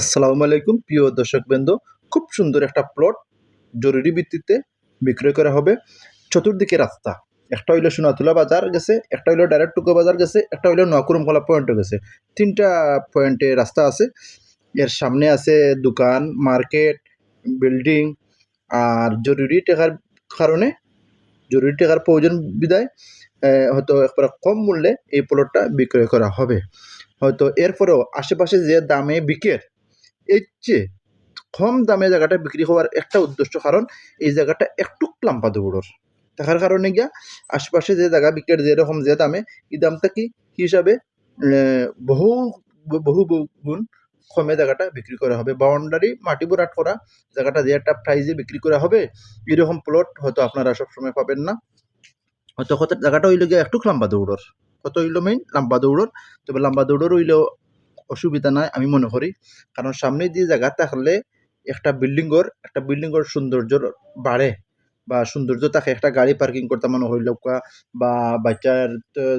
আসসালামু আলাইকুম, প্রিয় দর্শকবৃন্দ। খুব সুন্দর একটা প্লট জরুরি ভিত্তিতে বিক্রয় করা হবে। চতুর্দিকে রাস্তা। একটা হইল সোনাতুলা বাজার গেছে, একটা হইল ডাইরেক্ট টুকো বাজার গেছে, একটা হইল নকুরম কলা পয়েন্টে গেছে। তিনটা পয়েন্টে রাস্তা আছে। এর সামনে আছে দোকান, মার্কেট, বিল্ডিং আর জরুরি টাকার কারণে জরুরি টাকার প্রয়োজন বিদায় হয়তো একবার কম মূল্যে এই প্লটটা বিক্রয় করা হবে। হয়তো এরপরেও আশেপাশে যে দামে বিকের এর চেয়ে কম দামে জায়গাটা বিক্রি হওয়ার একটা উদ্দেশ্য কারণ এই জায়গাটা একটু লাম্পা দৌড়র থাকার কারণে গিয়া আশেপাশে যে জায়গা বিক্রির যেরকম যে দামে, এই দামটা কি হিসাবে বহু বহু গুণ কমে জায়গাটা বিক্রি করা হবে। বাউন্ডারি, মাটি বোরাট করা, জায়গাটা যে একটা প্রাইজে বিক্রি করা হবে, এরকম প্লট হয়তো আপনারা সবসময় পাবেন না। হয়তো জায়গাটা হইলে গিয়ে একটু লম্বা দৌড়র কত হইল মেইন লম্বা দৌড়র তবে লম্বা দৌড়র হইলেও অসুবিধা নাই, আমি মনে করি। কারণ সামনে দিয়ে জায়গা থাকলে একটা বিল্ডিংয়ের একটা বিল্ডিংয়ের সৌন্দর্য বাড়ে বা সৌন্দর্য থাকে। একটা গাড়ি পার্কিং করতে মনে হইল বা বাচ্চার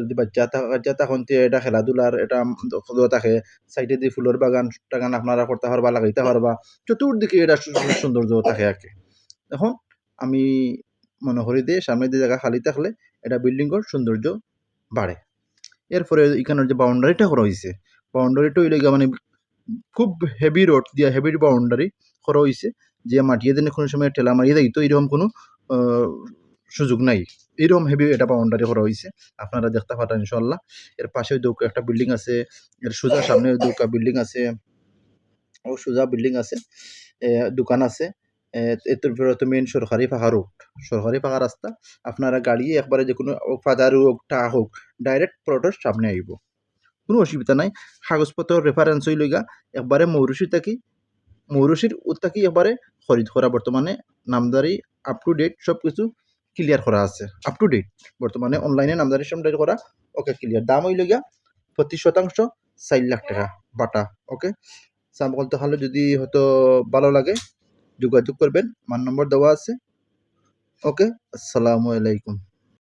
যদি বাচ্চা বাচ্চা তখন এটা খেলাধুলার এটা থাকে। সাইডে দিয়ে ফুলের বাগান, টাগান আপনারা করতে পারবা, লাগাইতে পারবা। চতুর্দিকে এটা সৌন্দর্য থাকে আর কি। এখন আমি মনে করি দিয়ে সামনে দিয়ে জায়গা খালি থাকলে এটা বিল্ডিংয়ের সৌন্দর্য বাড়ে। এরপরে এখানের যে বাউন্ডারিটা করা হয়েছে বাউন্ডারিটা হইলে গিয়া মানে খুব হেভি রোড দিয়া হেভি বাউন্ডারি করা হয়েছে যে মাটিয়ে দিনে কোনো সময় ঠেলা মারিয়ে দেয় তো এরকম কোনো সুযোগ নাই। এরকম হেভি এটা বাউন্ডারি করা হয়েছে আপনারা দেখতে পারেন ইনশাল্লাহ এর পাশে দৌকা একটা বিল্ডিং আছে এর সোজা সামনে দৌকা বিল্ডিং আছে ও সোজা বিল্ডিং আছে দোকান আছে এর তো মেন সরকারি ফাঁকা রোড সরকারি ফাঁকা রাস্তা আপনারা গাড়ি একবারে যে কোনো ফাদার হোক টা হোক ডাইরেক্ট প্লটের সামনে আইব কোনো অসুবিধা নাই। কাগজপত্র রেফারেন্স হইল গা একবারে মৌরুষি থাকি মৌরুষির ও থাকি একবারে খরিদ করা বর্তমানে নামদারি আপ টু ডেট সব কিছু ক্লিয়ার করা আছে। আপ টু ডেট বর্তমানে অনলাইনে নামদারি সামদারি করা ওকে ক্লিয়ার দাম হইল গিয়া প্রতি শতাংশ চার লাখ টাকা বাটা ওকে সাম বলতে হলে যদি হয়তো ভালো লাগে, যোগাযোগ করবেন আমার নম্বর দেওয়া আছে ওকে আসসালামু আলাইকুম।